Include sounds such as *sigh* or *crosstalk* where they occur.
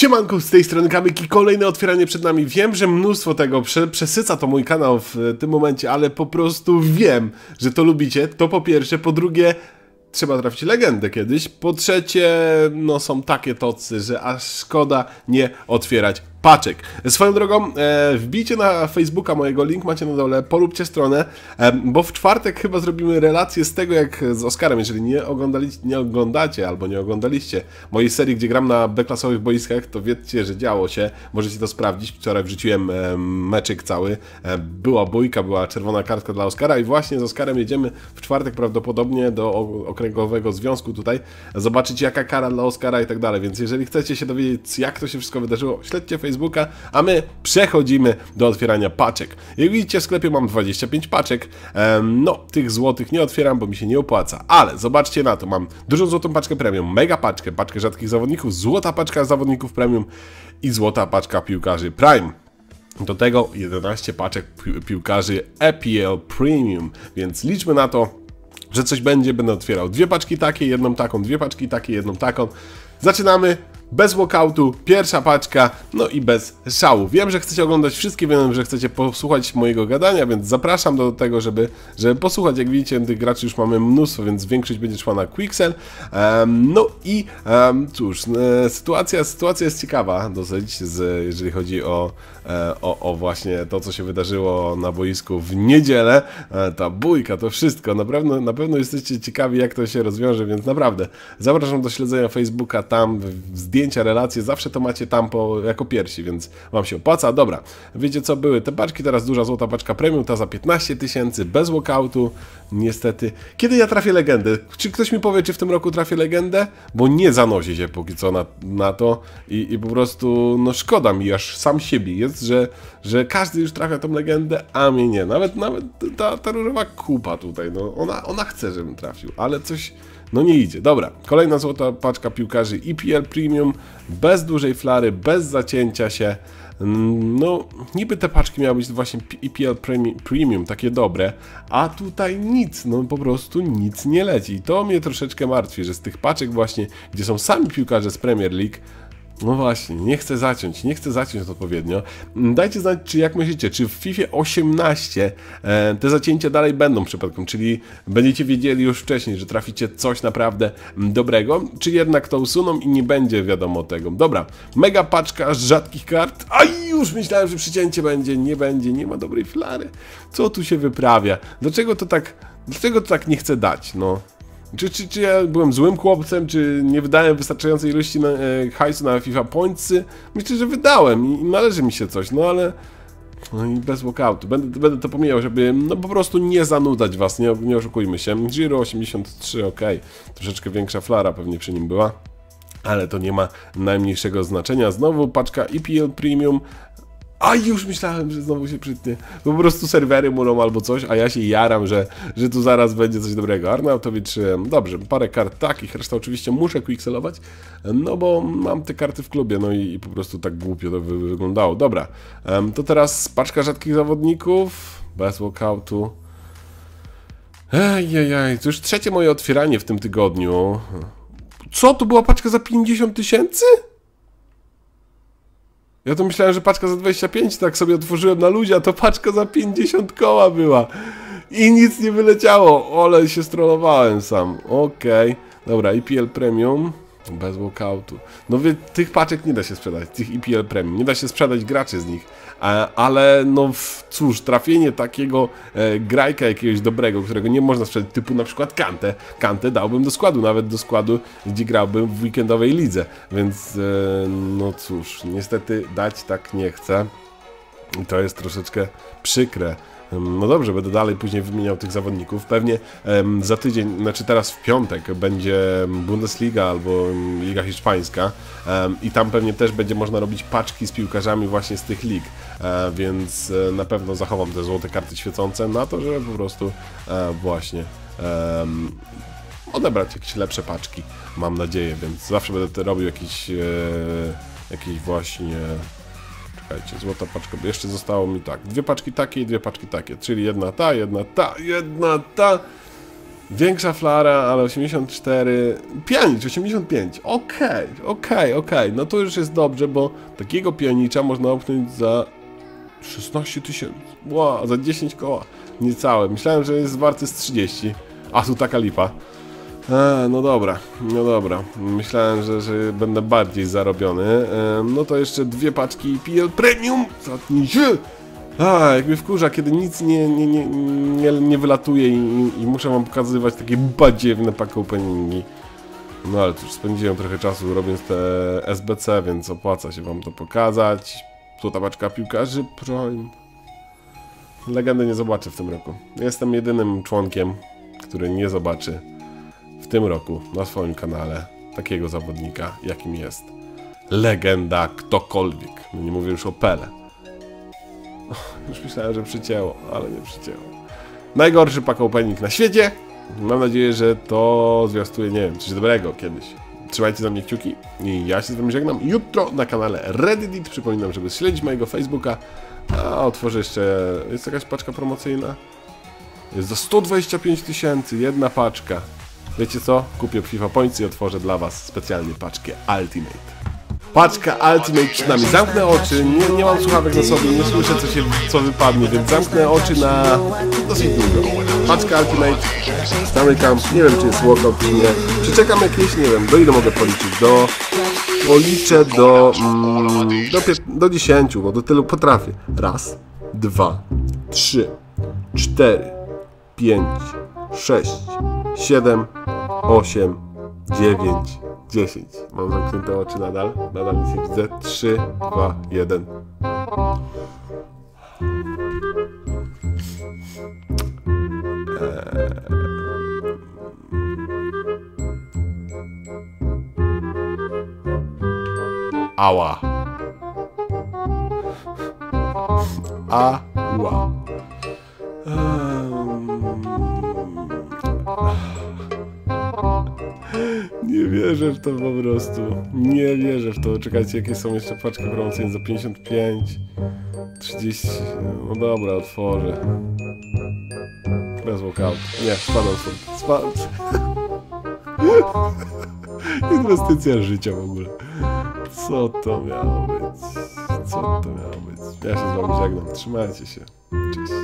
Siemanko, z tej strony Kamyk i kolejne otwieranie przed nami. Wiem, że mnóstwo tego prze, przesyca to mój kanał w tym momencie, ale po prostu wiem, że to lubicie. To po pierwsze. Po drugie, trzeba trafić legendę kiedyś. Po trzecie, no są takie tocy, że aż szkoda nie otwierać paczek. Swoją drogą, e, wbijcie na Facebooka mojego, link macie na dole, polubcie stronę, e, bo w czwartek chyba zrobimy relację z tego, jak z Oskarem, jeżeli nie, oglądali, nie oglądacie albo nie oglądaliście mojej serii, gdzie gram na B-klasowych boiskach, to wiecie, że działo się, możecie to sprawdzić. Wczoraj wrzuciłem e, cały, e, była bójka, była czerwona kartka dla Oskara i właśnie z Oskarem jedziemy w czwartek prawdopodobnie do okręgowego związku tutaj, zobaczyć jaka kara dla Oskara i tak dalej, więc jeżeli chcecie się dowiedzieć, jak to się wszystko wydarzyło, śledźcie Facebook Facebooka, a my przechodzimy do otwierania paczek. Jak widzicie w sklepie mam 25 paczek, no tych złotych nie otwieram, bo mi się nie opłaca, ale zobaczcie na to, mam dużą złotą paczkę premium, mega paczkę, paczkę rzadkich zawodników, złota paczka zawodników premium i złota paczka piłkarzy prime. Do tego 11 paczek pi piłkarzy EPL Premium, więc liczmy na to, że coś będzie, będę otwierał dwie paczki takie, jedną taką, dwie paczki takie, jedną taką. Zaczynamy, bez walkoutu, pierwsza paczka, no i bez szału. Wiem, że chcecie oglądać wszystkie, wiem, że chcecie posłuchać mojego gadania, więc zapraszam do tego, żeby, żeby posłuchać. Jak widzicie, tych graczy już mamy mnóstwo, więc większość będzie szła na Quixel. Um, no i um, cóż, e, sytuacja, sytuacja jest ciekawa dosyć, z, jeżeli chodzi o, e, o, o, właśnie to, co się wydarzyło na boisku w niedzielę. E, ta bójka, to wszystko. Na pewno, na pewno jesteście ciekawi, jak to się rozwiąże, więc naprawdę zapraszam do śledzenia Facebooka, tam zdjęcia zdjęcia, relacje, zawsze to macie tam po, jako pierwsi, więc wam się opłaca. Dobra, wiecie co były te paczki, teraz duża złota paczka premium, ta za 15 tysięcy, bez walkoutu, niestety. Kiedy ja trafię legendę? Czy ktoś mi powie, czy w tym roku trafię legendę? Bo nie zanosi się póki co na, na to i, i po prostu, no szkoda mi aż sam siebie jest, że, że każdy już trafia tą legendę, a mnie nie. Nawet, nawet ta, ta różowa kupa tutaj, no ona, ona chce, żebym trafił, ale coś no nie idzie. Dobra, kolejna złota paczka piłkarzy EPL Premium, bez dużej flary, bez zacięcia się. No, niby te paczki miały być właśnie EPL Premium, takie dobre, a tutaj nic, no po prostu nic nie leci. I to mnie troszeczkę martwi, że z tych paczek właśnie, gdzie są sami piłkarze z Premier League, no właśnie, nie chcę zaciąć, nie chcę zaciąć odpowiednio. Dajcie znać, czy jak myślicie, czy w FIFA 18 e, te zacięcia dalej będą przypadkiem, czyli będziecie wiedzieli już wcześniej, że traficie coś naprawdę dobrego, czy jednak to usuną i nie będzie wiadomo tego. Dobra, mega paczka rzadkich kart, a już myślałem, że przycięcie będzie, nie będzie, nie ma dobrej flary. Co tu się wyprawia? Dlaczego to tak, dlaczego to tak nie chce dać, no? Czy, czy, czy ja byłem złym chłopcem, czy nie wydałem wystarczającej ilości na, e, hajsu na FIFA Pointsy? Myślę, że wydałem i, należy mi się coś, no ale... No i bez walkoutu. Będę, będę to pomijał, żeby no po prostu nie zanudzać was, nie, nie oszukujmy się. Giro 83, ok. Troszeczkę większa flara pewnie przy nim była. Ale to nie ma najmniejszego znaczenia. Znowu paczka EPL Premium, a już myślałem, że znowu się przytnie. Po prostu serwery mulą albo coś, a ja się jaram, że, że tu zaraz będzie coś dobrego. Arnautowicz, dobrze, parę kart takich, resztę oczywiście muszę quickselować, no bo mam te karty w klubie, no i, i po prostu tak głupio to wy, wyglądało. Dobra, to teraz paczka rzadkich zawodników, bez walkoutu. Ejjej, to już trzecie moje otwieranie w tym tygodniu. Co, to była paczka za 50 tysięcy? Ja to myślałem, że paczka za 25, tak sobie otworzyłem na luzie, a to paczka za 50 koła była. I nic nie wyleciało. Ole, się strollowałem sam. Okej. Okay. Dobra, EPL Premium. Bez walkoutu. No wy, tych paczek nie da się sprzedać, tych EPL Premium. Nie da się sprzedać graczy z nich. ale no cóż, trafienie takiego e, grajka jakiegoś dobrego, którego nie można sprzedać, typu na przykład Kantę. Kantę dałbym do składu, nawet do składu, gdzie grałbym w weekendowej lidze. Więc e, no cóż, niestety dać tak nie chcę. I to jest troszeczkę przykre. No dobrze, będę dalej później wymieniał tych zawodników. Pewnie za tydzień, znaczy teraz w piątek będzie Bundesliga albo Liga Hiszpańska i tam pewnie też będzie można robić paczki z piłkarzami właśnie z tych lig, e, więc e, na pewno zachowam te złote karty świecące na to, żeby po prostu e, właśnie odebrać jakieś lepsze paczki, mam nadzieję, więc zawsze będę robił jakieś, jakieś właśnie Czekajcie, złota paczka, bo jeszcze zostało mi tak, dwie paczki takie i dwie paczki takie, czyli jedna ta, jedna ta, jedna ta. Większa flara, ale 84. Pionicz 85. Okej, okej, okej. No to już jest dobrze, bo takiego pionicza można opchnąć za 16 tysięcy. Wow, za 10 koła. Niecałe. Myślałem, że jest warty z 30. A tu taka lipa. E, no dobra, no dobra. Myślałem, że, że będę bardziej zarobiony. E, no to jeszcze dwie paczki PL Premium. Zatnij się! A, jak mnie wkurza, kiedy nic nie, nie, nie, nie, nie wylatuje i, i muszę wam pokazywać takie badziewne pack openingi. No ale cóż, spędziłem trochę czasu robiąc te SBC, więc opłaca się wam to pokazać. Złota paczka piłkarzy Prime. Legendy nie zobaczę w tym roku. Jestem jedynym członkiem, który nie zobaczy tym roku na swoim kanale takiego zawodnika, jakim jest legenda ktokolwiek. No nie mówię już o Pele. *laughs* Już myślałem, że przycięło, ale nie przycięło. Najgorszy pack opening na świecie. Mam nadzieję, że to zwiastuje, nie wiem, coś dobrego kiedyś. Trzymajcie za mnie kciuki i ja się z wami żegnam. Jutro na kanale Reddit. Przypominam, żeby śledzić mojego Facebooka. A otworzę jeszcze... Jest jakaś paczka promocyjna? Jest za 125 tysięcy, jedna paczka. Wiecie co? Kupię FIFA Points i otworzę dla was specjalnie paczkę Ultimate. Paczka Ultimate przed nami. Zamknę oczy, nie, nie mam słuchawek na sobie, nie słyszę co się, co wypadnie, więc zamknę oczy na dosyć długo. Paczka Ultimate, zamykam, nie wiem czy jest walkout czy nie. Przeczekam jakieś, nie wiem, do ile mogę policzyć? Do... Policzę do... Mm, do, do 10, bo do tylu potrafię. Raz, dwa, trzy, cztery, pięć, sześć, siedem, osiem, dziewięć, dziesięć. Mam zamknięte oczy nadal. Nadal nic nie widzę. Trzy, dwa, jeden. Ała. Ała. Nie wierzę w to po prostu. Nie wierzę w to. Czekajcie, jakie są jeszcze paczki promocyjne za 55, 30. No dobra, otworzę. Bez walkout. Nie, spadam stąd. Spadam. *laughs* Inwestycja życia w ogóle. Co to miało być? Co to miało być? Ja się z wami żegnam. Trzymajcie się. Cześć.